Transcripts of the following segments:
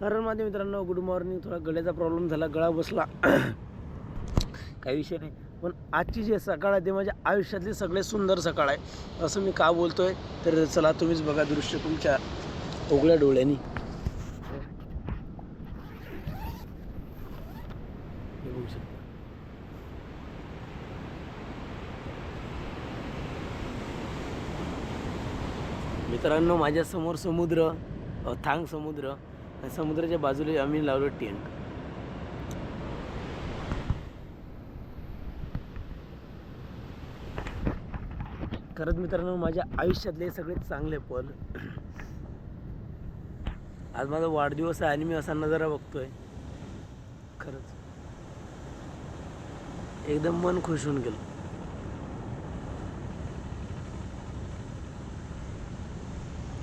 हरण माझ्या म्हणजे मित्रांनो गुड मॉर्निंग थोडा गळ्याचा प्रॉब्लेम झाला गळा बसला. काही विषय नाही. पण आजची जी सकाळ आहे ते माझ्या आयुष्यातली सगळ्यात सुंदर सकाळ आहे. असं मी का बोलतो आहे तर चला तुम्हीच बघा दृश्य तुमच्या उघड्या डोळ्यांनी. मित्रांनो माझ्यासमोर समुद्र थांग समुद्र. समुद्राच्या बाजूला आम्ही लावलं टेंट. खरंच मित्रांनो माझ्या आयुष्यातले सगळे चांगले पल आज माझा वाढदिवस आहे आणि मी असा नजारा बघतोय. खरंच. एकदम मन खुश होऊन गेलं.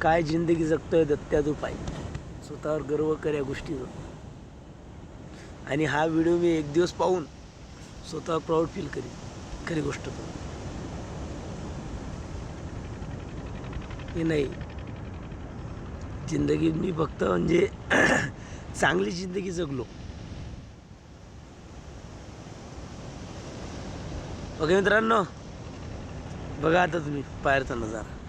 काय जिंदगी जगतोय दत्त्या तू स्वतःवर गर्व कर या गोष्टीचा. आणि हा व्हिडिओ मी एक दिवस पाहून स्वतःवर प्राऊड फील करीन. खरी गोष्ट हे नाही. जिंदगी मी फक्त म्हणजे चांगली जिंदगी जगलो. ओके मित्रांनो. बघा आता तुम्ही बाहेरचा नजारा.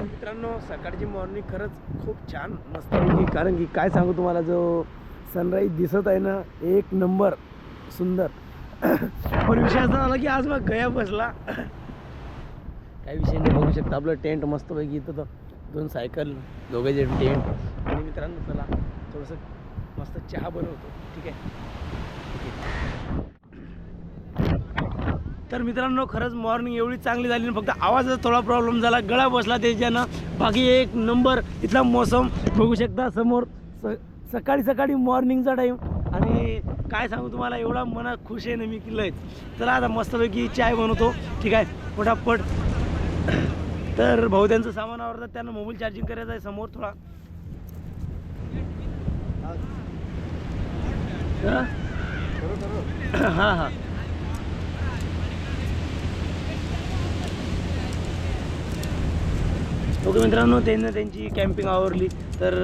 मित्रांनो सकाळची मॉर्निंग खरंच खूप छान मस्त होती कारण की काय सांगू तुम्हाला जो सनराईज दिसत आहे ना एक नंबर सुंदर. पण विषय असा झाला की आज मग गया बसला. काही विषय नाही बघू शकता. आपलं टेंट मस्तपैकी इथं तर दोन सायकल दोघांचे टेंट आणि मित्रांनो चला थोडंसं मस्त चहा बनवतो. ठीक आहे? तर मित्रांनो खरंच मॉर्निंग एवढी चांगली झाली ना फक्त आवाजाचा थोडा प्रॉब्लेम झाला. गळा बसला त्याच्यानं बाकी एक नंबर इथला मोसम बघू शकता समोर. स सकाळी सकाळी मॉर्निंगचा टाईम आणि काय सांगू तुम्हाला एवढा मनात खुश आहे ना मी की लयच. चला आता मस्तपैकी चाय बनवतो. ठीक आहे पटापट तर भाऊ त्यांचं सामान आवडतं त्यांना मोबाईल चार्जिंग करायचं आहे समोर थोडा. हां हां. ओके मित्रांनो त्यांना त्यांची कॅम्पिंग आवरली. तर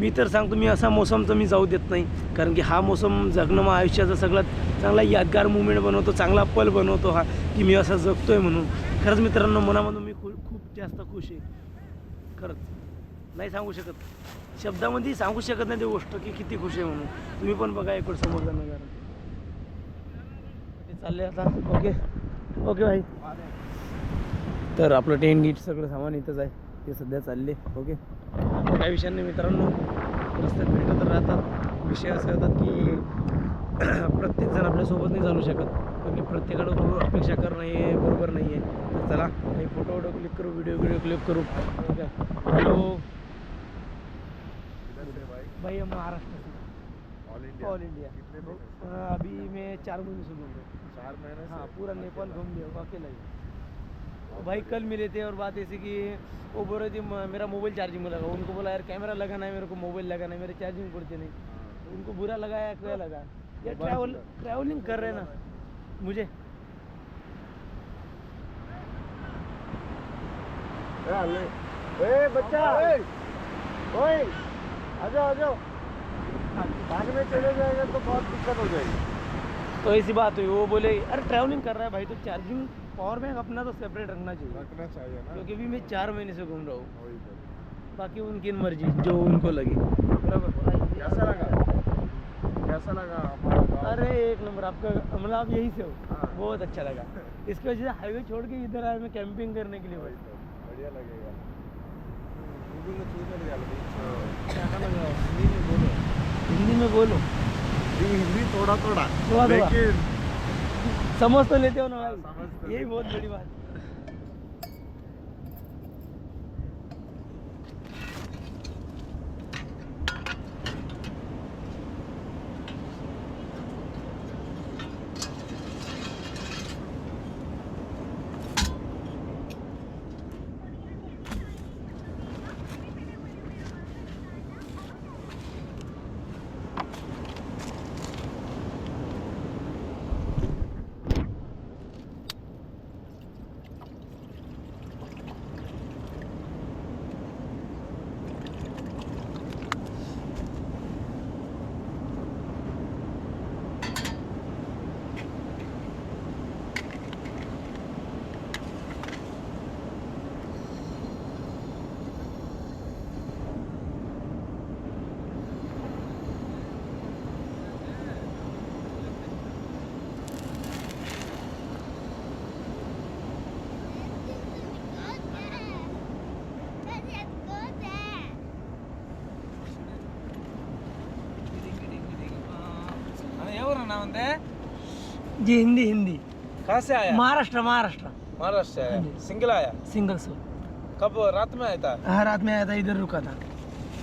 मी तर सांगतो मी असा मोसम तर मी जाऊ देत नाही. कारण की हा मोसम जगणं मग आयुष्याचा सगळ्यात चांगला यादगार मुवमेंट बनवतो चांगला पल बनवतो हा की मी असा जगतोय म्हणून. खरंच मित्रांनो मनामधून मी खू खूप जास्त खुश आहे. खरंच. नाही सांगू शकत. शब्दामध्ये सांगू शकत नाही ती गोष्ट की किती खुश आहे म्हणून. तुम्ही पण बघा इकडं समोर जाणं ते चालले आता. ओके. ओके भाई तर आपलं टेन नीट सगळं सामान इथंच आहे. ते सध्या चालले ओके? काही विषय नाही मित्रांनो. रस्त्यात भेटत राहतात. विषय असे होतात की प्रत्येकजण आपल्यासोबत नाही चालू शकत. कारण की प्रत्येकाकडं बरोबर अपेक्षा करणं हे बरोबर नाही आहे तर चला काही फोटो वोटो क्लिक करू व्हिडिओ व्हिडिओ क्लिक करू. हॅलो भाई हम महाराष्ट्र से. All India? अ, अभी मैं चार महीने से घूम रहा हूँ। चार महीने हाँ? पूरा नेपाल घूम लिया अकेला ही भाई कल मिले थे और बात ऐसी कि वो बोल रहे थे मेरा मोबाइल चार्जिंग में लगा। उनको बोला यार कैमरा लगाना है मेरे को मोबाइल लगाना है मेरे चार्जिंग पड़ते नहीं। हाँ. उनको बुरा लगा या क्या लगा? यार ट्रैवल ट्रैवलिंग कर रहे हैं ना। मुझे। ए, बच्चा। ओए। आ जाओ आ जाओ। बाद में चले जाएगा तो बहुत दिक्कत हो जाएगी। तो ऐसी बात हुई वो बोले अरे ट्रैवलिंग कर रहा है भाई तो चार्जिंग पावर बैंक अपना तो सेपरेट रखना चाहिए। रखना चाहिए ना। क्योंकि अभी मैं चार महीने से घूम रहा हूँ। तो। बाकी उनकी मर्ज़ी जो उनको लगे। कैसा लगा? कैसा लगा अरे एक नंबर आपका मतलब आप यही से हो। हाँ। बहुत अच्छा लगा। इसकी वजह से हाईवे छोड़ के इधर आया मैं कैंपिंग करने के लिए तो, बढ़िया लगेगा। हिंदी में बोलो। हिंदी में बोलो। हिंदी थोड़ा थोड़ा। लेकिन समझ तो लेते हो ना हाँ, भाई यही बहुत बड़ी बात. गाना म्हणते जी हिंदी हिंदी कहाँ से आया महाराष्ट्र महाराष्ट्र महाराष्ट्र से आया हाँ सिंगल आया सिंगल सो कब रात में आया था हाँ रात में आया था इधर रुका था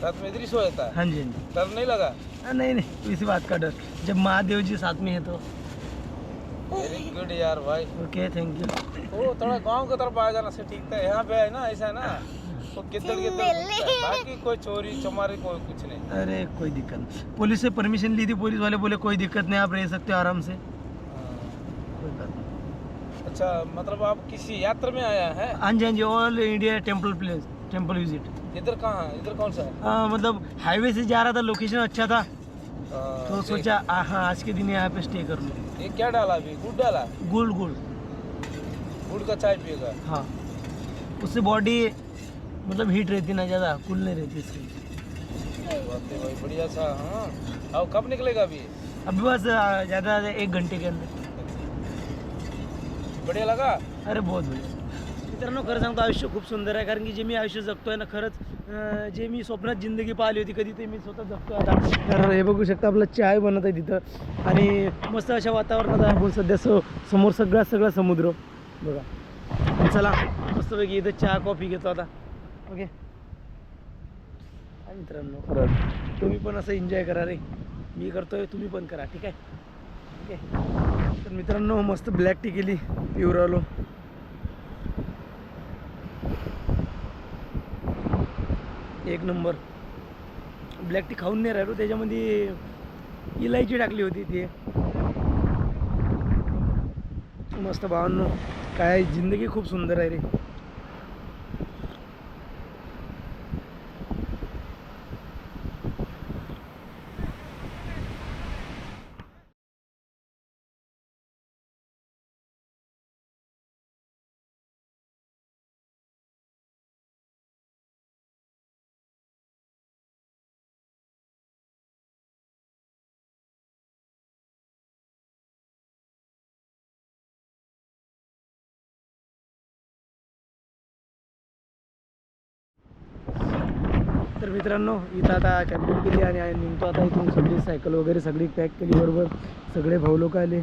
रात में इधर ही सोया था हाँ जी हाँ जी डर नहीं लगा हाँ, नहीं नहीं इसी बात का डर जब महादेव जी साथ में है तो वेरी गुड यार भाई ओके थैंक यू वो थोड़ा गाँव की तरफ़ आ जाना से ठीक था यहाँ पे है ना ऐसा है ना तो गिद्दड़ गिद्दड़ बाकी कोई चोरी चमारी कोई कुछ नहीं। अरे कोई दिक्कत नहीं। पुलिस से परमिशन ली थी पुलिस वाले बोले कोई दिक्कत नहीं आप रह सकते हो आराम से। हाँ। अच्छा मतलब आप किसी यात्रा में आया है? हाँ जी हाँ जी all India temple place temple visit इधर कहाँ इधर कौन सा है? हाँ मतलब हाईवे से जा रहा था लोकेशन अच्छा था। हाँ, तो सोचा आ, हाँ आज के दिन यहाँ पे स्टे कर लूँ। ये क्या डाला अभी? गुड़ डाला? गुड़ गुड़। गुड़ का चाय पिएगा? हाँ। उससे बॉडी मतलब हीट रहती ना ज़्यादा कूल नहीं रहती इसकी। भाई बढ़िया सा हाँ। अब कब निकलेगा अभी? अभी बस ज़्यादा ज़्यादा एक घंटे के अंदर। बढ़िया लगा? अरे बहुत बढिया। मित्रांनो खरं सांगतो आयुष्य खूप सुंदर आहे कारण की जे मी आयुष्य जगतोय ना खरंच जे मी स्वप्नात जिंदगी पाहिली होती कधी ते मी स्वतः जगतोय आता. तर हे बघू शकता आपलं चाय बनत आहे तिथं. आणि मस्त अशा वातावरणात आहे आपण सध्या स समोर सगळा सगळा समुद्र. बघा. चला मस्तपैकी इथं चहा कॉफी घेतो आता. ओके. मित्रांनो खरंच तुम्ही पण असं एन्जॉय करा रे. मी करतोय तुम्ही पण करा ठीक आहे? ठीक आहे तर मित्रांनो मस्त ब्लॅक टी केली पिऊ आलो. एक नंबर. ब्लॅक टी खाऊन नाही राहिलो त्याच्यामध्ये इलायची टाकली होती ती. मस्त भावांनो काय जिंदगी खूप सुंदर आहे रे. मित्रांनो इथं आता कॅम्पिंग केली आणि निघतो आता इथून सगळी सायकल वगैरे सगळी पॅक केली बरोबर. सगळे भाऊ लोक आले.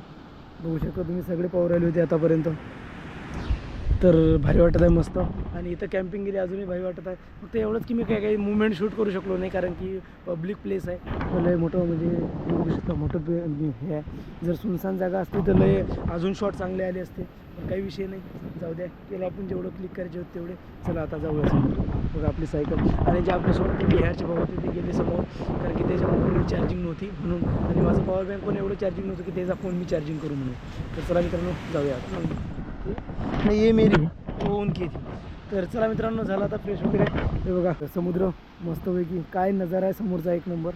बघू शकता तुम्ही सगळे पाहू राहिले होते आतापर्यंत. तर भारी वाटत आहे मस्त. आणि इथं कॅम्पिंग केली अजूनही भारी वाटत आहे. फक्त एवढंच की मी काय काही मुवमेंट शूट करू शकलो नाही कारण की पब्लिक प्लेस आहे. लय मोठं म्हणजे बघू शकता मोठं हे आहे. जर सुनसान जागा असती तर लय अजून शॉट चांगले आले असते. पण काही विषय नाही. जाऊ द्या. केलं आपण जेवढं क्लिक करायचे होते तेवढे. चला आता जाऊया समोर. बघा आपली सायकल आणि जे आपल्यासोबत ते बिहारचे भाऊ होते ते गेले समोर. कारण की त्याच्यामध्ये चार्जिंग नव्हती म्हणून. आणि माझं पॉवर बँक पण एवढं चार्जिंग नव्हतं की त्याचा फोन मी चार्जिंग करू म्हणून. तर चला मित्रांनो जाऊया नाही ये मेरी. वो उनकी तर चला मित्रांनो झाला आता फ्रेश वगैरे. हे बघा समुद्र मस्तपैकी काय नजारा आहे समोरचा एक नंबर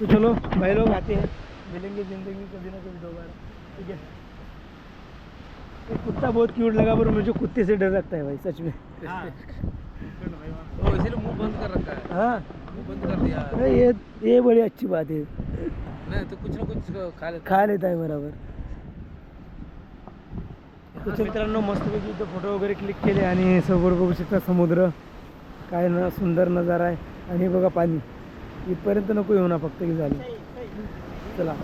तो चलो भाई लोग आते. हैं मिलेंगे जिंदगी कभी ना कभी दोबारा. ठीक है कुत्ता बहुत क्यूट लगा पर मुझे कुत्ते से डर लगता है भाई सच में। ओ इसीलिए मुंह बंद कर रखा है। हाँ। मुंह बंद कर दिया। अरे ये ये बड़ी अच्छी बात है। नहीं तो कुछ ना कुछ खा लेता खा लेता आहे बरोबर। तर मित्रांनो मस्तपैकी इथं फोटो वगैरे क्लिक केले आणि समोर बघू शकता समुद्र. काय ना सुंदर नजारा आहे. आणि हे बघा पाणी. इथपर्यंत नको येऊ ना फक्त की झालं. चला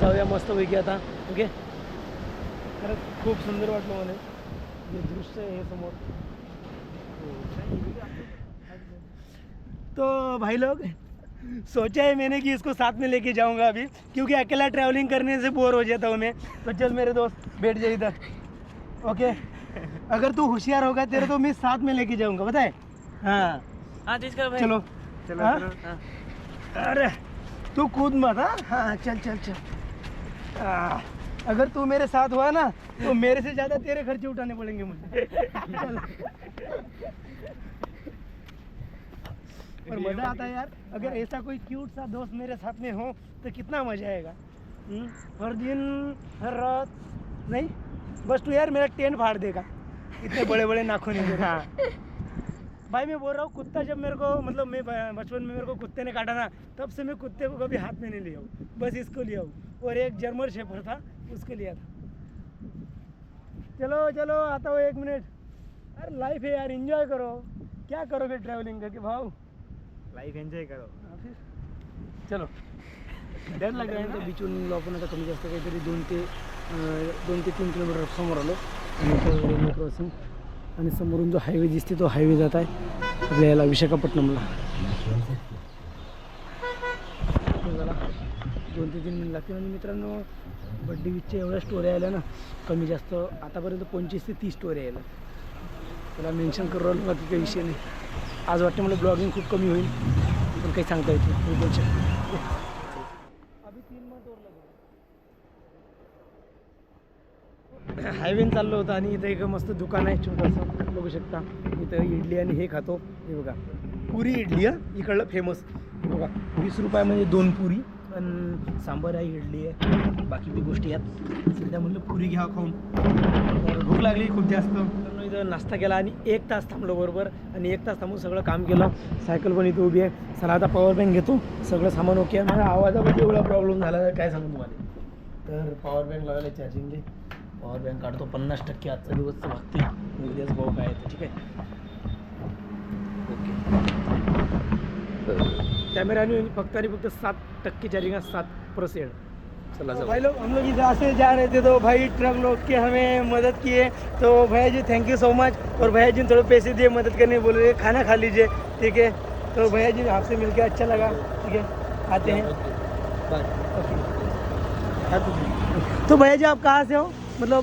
जाऊया मस्तपैकी आता. ओके? खरंच खूप सुंदर वाटलं मला. जे दृश्य आहे हे समोर. तो भाई लोग सोचा है मैंने कि इसको साथ में लेके जाऊँगा अभी क्योंकि अकेला ट्रैवलिंग करने से बोर हो जाता हूँ मैं। तो चल मेरे दोस्त बैठ जा इधर। ओके अगर तू होशियार होगा तेरे तो मैं साथ में लेके जाऊँगा बताए? हाँ। हाँ जिसका भाई। चलो। चलो हाँ? हाँ। अरे तू कूद मत हाँ? हाँ चल चल चल। आ, अगर तू मेरे साथ हुआ ना तो मेरे से ज़्यादा तेरे खर्चे उठाने पड़ेंगे मुझे। पर मज़ा आता है यार अगर ऐसा कोई क्यूट सा दोस्त मेरे साथ में हो तो कितना मज़ा आएगा? हर दिन हर रात नहीं बस तू यार मेरा टेंट फाड़ देगा इतने बड़े बड़े नाखून है। हाँ। भाई मैं बोल रहा हूँ कुत्ता जब मेरे को मतलब मैं बचपन में मेरे को कुत्ते ने काटा ना तब से मैं कुत्ते को कभी हाथ में नहीं लिया हूँ बस इसको लिया हूँ और एक जर्मन शेफर था उसको लिया था। चलो चलो आता हूँ एक मिनट। अरे लाइफ है यार एंजॉय करो। क्या करोगे ट्रैवलिंग करके भाव? लाइफ एंजॉय करो। हाँ, फिर। चलो। डर लागला बीचवरून आपण आता कमी जास्त काहीतरी दोन ते दोन ते तीन किलोमीटर समोर आलो। आणि क्रॉसिंग आणि समोरून जो हायवे दिसते तो हायवे जात आहे. आपल्या याला विशाखापट्टणमला तर जरा दोन ते तीन मिनिट लागतील. आणि मित्रांनो बड्डे बीचच्या एवढ्या स्टोऱ्या आल्या ना कमी जास्त. आतापर्यंत पंचवीस ते तीस स्टोऱ्या आल्या. त्याला मेन्शन करू राहिलो बाकी काही विषय नाही. आज वाटतं मला ब्लॉगिंग खूप कमी होईल. पण काही सांगता येत नाही. मी हायवेन चाललो होता आणि इथं एक मस्त दुकान आहे छोटंसं. बघू शकता. इथं इडली आणि हे खातो. हे बघा. पुरी इडली आहे इकडलं फेमस बघा. वीस रुपयामध्ये दोन पुरी. पण सांबार आहे इडली आहे. बाकी बी गोष्टी आहेत सध्या म्हणलं पुरी घ्या खाऊन. तर भूक लागली खूप जास्त. तर इथं नाश्ता केला आणि एक तास थांबलो बरोबर. आणि एक तास थांबून सगळं काम केलं. सायकल पण इथं उभी आहे. चला आता पॉवर बँक घेतो. सगळं सामान ओके आहे. माझ्या आवाजामध्ये एवढा प्रॉब्लेम झाला तर काय सांगू तुम्हाला? तर पॉवर बँक लावायला चार्जिंगले पॉवर बँक काढतो. पन्नास टक्के आजचा दिवस तर भागते उद्याच भाऊ काय आहे ते, ठीक आहे? कॅमेराने फक्त आणि फक्त सात टक्के आहे सात परसेंट चला भाई लोग हम लोग इधर से जा रहे थे तो भाई ट्रक लोग के हमें मदद किए। तो भैया जी थैंक यू सो मच और भैया जी ने थोड़े पैसे दिए मदद करने बोल रहे खाना खा लीजिए ठीक है? तो भैया जी आपसे मिलके अच्छा लगा ठीक है? आते हैं। तो भैया जी आप कहाँ से हो? मतलब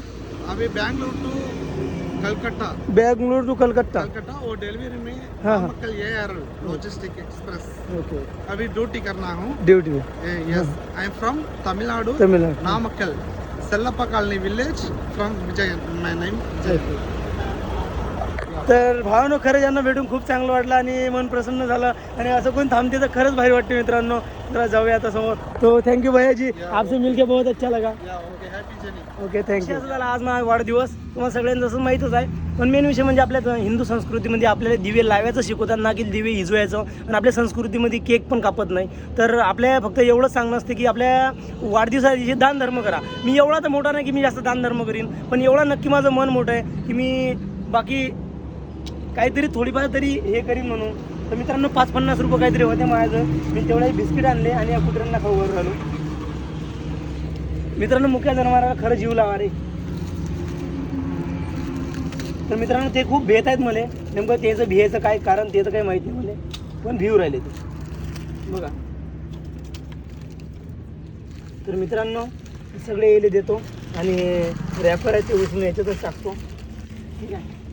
अभी बैंगलोर टू कलकत्ता। बेंगलुरु टू कलकत्ता। कलकत्ता और डिलीवरी में हाँ, हाँ। कल एयर लॉजिस्टिक एक्सप्रेस ओके अभी ड्यूटी करना हूँ। Duty yes I am from Tamil Nadu Tamil Nadu Namakkal Sellappa colony village from Vijay my name तर भावानं खरंच यांना भेटून खूप चांगलं वाटलं आणि मन प्रसन्न झालं आणि असं कोण थांबते तर खरंच भारी वाटते मित्रांनो. जरा जाऊया आता समोर. तो थँक्यू भैया जी आपसे मिलके बहुत अच्छा लगा. ओके थँक्यू असं झाला आज माझा वाढदिवस. तुम्हाला सगळ्यांना जसं माहीतच आहे. पण मेन विषय म्हणजे आपल्या हिंदू संस्कृतीमध्ये आपल्याला दिवे लावायचं शिकवतात ना की दिवे हिजवायचं आणि आपल्या संस्कृतीमध्ये केक पण कापत नाही. तर आपल्या फक्त एवढंच सांगणं असते की आपल्या वाढदिवसा दिवशी दान धर्म करा. मी एवढा तर मोठा नाही की मी जास्त दान धर्म करीन. पण एवढा नक्की माझं मन मोठं आहे की मी बाकी काहीतरी थोडीफार तरी हे करीन म्हणून. तर मित्रांनो पाच पन्नास रुपये काहीतरी होते माझं. मी तेवढे बिस्किट आणले आणि या कुत्र्यांना खाऊ वर घालू मित्रांनो मुख्या जनावराला खरं जीव लावा रे. तर मित्रांनो ते खूप भेत आहेत मला. नेमकं त्याचं भियाचं काय कारण त्याचं काही माहिती नाही मला. पण भिव राहिले ते. बघा. तर मित्रांनो सगळे येले देतो आणि रॅपर आहे ते उचलून याच्यातच टाकतो. ठीक आहे?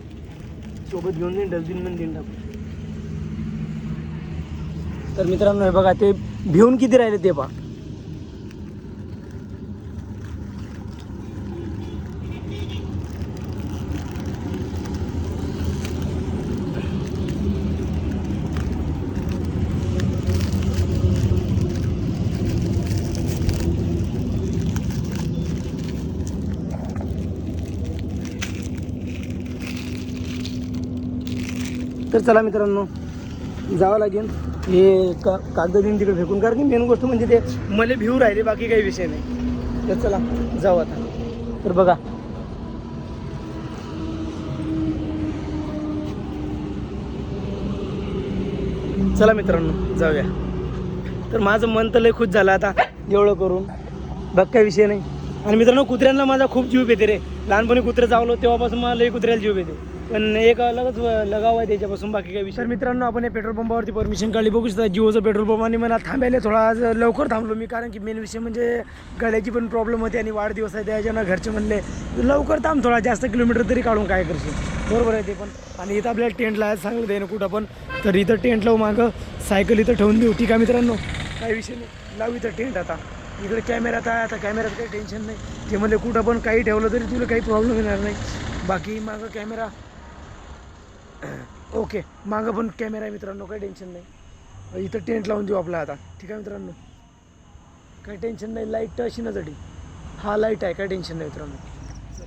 सोबत घेऊन जाईन डस्टबिन देऊन टाकू तर मित्रांनो हे बघा ते भिवून किती राहिले ते पहा. तर चला मित्रांनो जावं लागेल. हे का कागद तिकडे फेकून. कारण की मेन गोष्ट म्हणजे ते मला भिऊ राहिले बाकी काही विषय नाही. तर चला जाऊ आता. तर बघा. चला मित्रांनो जाऊया. तर माझं मन तर लय खुश झालं आता एवढं करून. बघ काही विषय नाही. आणि मित्रांनो कुत्र्यांना माझा खूप जीव येते रे. लहानपणी कुत्रे चावलो तेव्हापासून मला लई कुत्र्याला जीव येते पण एक अलगच लगाव आहे त्याच्यापासून बाकी काही विषय तर मित्रांनो आपण या पेट्रोल पंपावरती परमिशन काढली. बघू शकता जिओचं पेट्रोल पंप आणि मला थांबायला थोडा आज लवकर थांबलो मी कारण की मेन विषय म्हणजे गळ्याची पण प्रॉब्लेम होती आणि वाढदिवस आहे त्याच्यानं घरचे म्हणले लवकर थांब थोडा जास्त किलोमीटर तरी काढून काय करशील. बरोबर आहे ते पण. आणि इथं आपल्याला टेंट लावायला सांगलं ते ना कुठं पण. तर इथं टेंट लावू मागं सायकल इथं ठेवून देऊ. ठीक आहे मित्रांनो? काही विषय नाही. लावू इथं टेंट आता. इकडे कॅमेरात आहे आता कॅमेऱ्यात काही टेन्शन नाही. ते म्हणले कुठं पण काही ठेवलं तरी तुला काही प्रॉब्लेम येणार नाही. बाकी मागं कॅमेरा ओके मागं पण कॅमेरा आहे मित्रांनो काही टेन्शन नाही. इथं टेंट लावून देऊ आपला आता. ठीक आहे मित्रांनो? काही टेन्शन नाही लाइट अशिनासाठी हा लाइट आहे काय टेन्शन नाही मित्रांनो.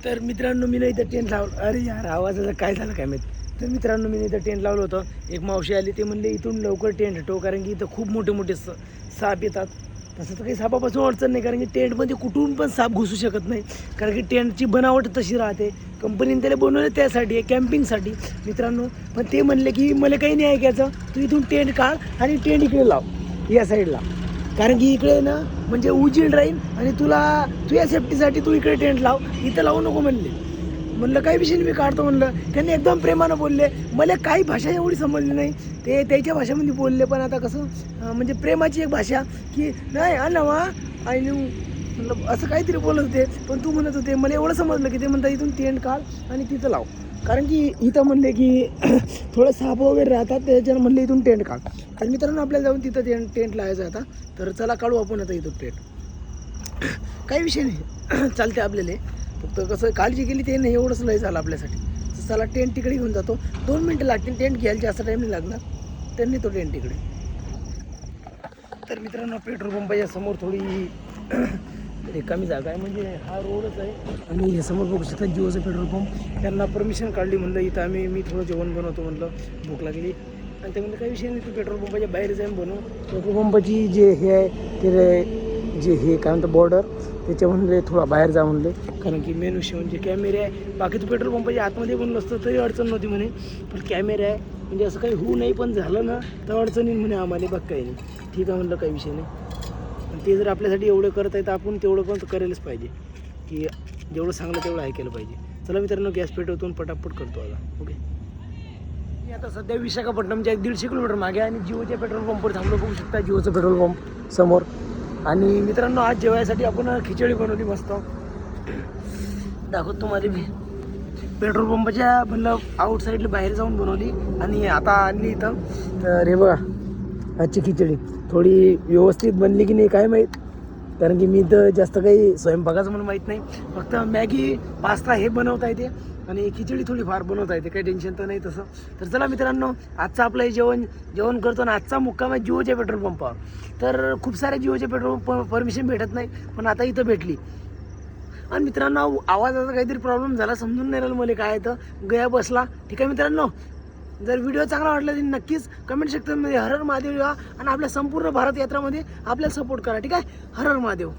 तर मित्रांनो मी ना इथं टेंट लावलं. अरे यार आवाजाचं काय झालं काय माहीत? तर मित्रांनो मी इथं टेंट लावलं होतं. एक मावशी आली ते म्हणले इथून लवकर टेंट हटव कारण की इथं खूप मोठे मोठे स साप येतात. तसं तर काही सापापासून अडचण नाही कारण की टेंटमध्ये कुठून पण साप घुसू शकत नाही. कारण की टेंटची बनावट तशी राहते. कंपनीने त्याला बनवलं त्यासाठी आहे कॅम्पिंगसाठी. मित्रांनो पण ते म्हणले की मला काही नाही ऐकायचं. तू इथून टेंट काढ आणि टेंट इकडे लाव या साईडला. कारण की इकडे ना म्हणजे उजीड राहील आणि तुला तुझ्या सेफ्टीसाठी तू इकडे टेंट लाव. इथं लावू नको म्हणले. म्हणलं काही विषय नाही मी काढतो म्हणलं. त्यांनी एकदम प्रेमानं बोलले. मला काही भाषा एवढी समजली नाही. ते त्याच्या भाषेमध्ये बोलले पण आता कसं म्हणजे प्रेमाची एक भाषा की नाही आलं वा आय न्यू. म्हणलं असं काहीतरी बोलत होते पण तू म्हणत होते मला एवढं समजलं की ते म्हणतात इथून टेंट काढ आणि तिथं लाव. कारण की इथं म्हणले की थोडं साप वगैरे राहतात त्याच्यानं म्हणले इथून टेंट काढ. तर मित्रांनो आपल्याला जाऊन तिथं टेंट टेंट लावायचं आता. तर चला काढू आपण आता इथून टेंट काही विषय नाही. चालते आपल्याला फक्त कसं काळजी केली ते नाही एवढंच लय झालं आपल्यासाठी. तर चला टेंट तिकडे घेऊन जातो. दोन मिनटं लागतील टेंट घ्यायला जास्त टाईम नाही लागणार. त्यांनी तो टेंट तिकडे तर मित्रांनो पेट्रोल पंपाच्या समोर थोडी रिकामी जागा आहे. म्हणजे हा रोडच आहे. आणि हे समोर बघू शकता जिओचं पेट्रोल पंप. त्यांना परमिशन काढली म्हणलं इथं आम्ही मी थोडं जेवण बनवतो म्हणलं. भूक लागली. आणि ते म्हणलं काही विषय नाही तू पेट्रोल पंपाच्या बाहेर जाऊन बनव. पेट्रोल पंपाची जे हे आहे ते जे हे काय म्हणतं बॉर्डर त्याच्या म्हणले थोडा बाहेर जा म्हणले. कारण की मेन विषय म्हणजे कॅमेरे आहे. बाकी तू पेट्रोल पंपाच्या आतमध्ये बनलं असतं तरी अडचण नव्हती म्हणे. पण कॅमेरे आहे. म्हणजे असं काही होऊ नाही पण झालं ना तर अडचणी म्हणे आम्हाला बघ काही नाही. ठीक आहे म्हणलं काही विषय नाही. आणि ते जर आपल्यासाठी एवढं करत आहे तर आपण तेवढं पण करायलाच पाहिजे. की जेवढं सांगलं तेवढं ऐकायला पाहिजे. चला मित्रांनो गॅस पेटवतो आणि पटापट करतो आता. ओके मी आता सध्या विशाखापट्टणमच्या एक दीडशे किलोमीटर मागे आणि जिओच्या पेट्रोल पंपवर थांबलो. बघू शकता जिओचं पेट्रोल पंप समोर. आणि मित्रांनो आज जेवायसाठी आपण खिचडी बनवली मस्त. दाखवतो माझी मी. पेट्रोल पंपाच्या म्हणलं आउट साईडला बाहेर जाऊन बनवली. आणि आता आणली इथं. तर हे बघा आजची खिचडी. थोडी व्यवस्थित बनली की नाही काय माहीत. कारण की मी तर जास्त काही स्वयंपाकाचं म्हणून माहीत नाही. फक्त मॅगी पास्ता हे बनवता येते. आणि खिचडी थोडी फार बनवता येते काही टेन्शन तर नाही तसं. तर चला मित्रांनो आजचं आपलं हे जेवण जेवण करतो आणि आजचा मुक्काम आहे जिओच्या पेट्रोल पंपावर. तर खूप साऱ्या जिओच्या पेट्रोल पंप परमिशन भेटत नाही पण आता इथं भेटली. आणि मित्रांनो आवाजाचा काहीतरी प्रॉब्लेम झाला समजून नाही राहिलं मला काय येतं तर. गया बसला. ठीक आहे मित्रांनो जर व्हिडिओ चांगला वाटला तर नक्कीच कमेंट सेक्शनमध्ये हर हर महादेव लिहा आणि आपल्या संपूर्ण भारत यात्रामध्ये आपल्याला सपोर्ट करा. ठीक आहे? हर हर महादेव.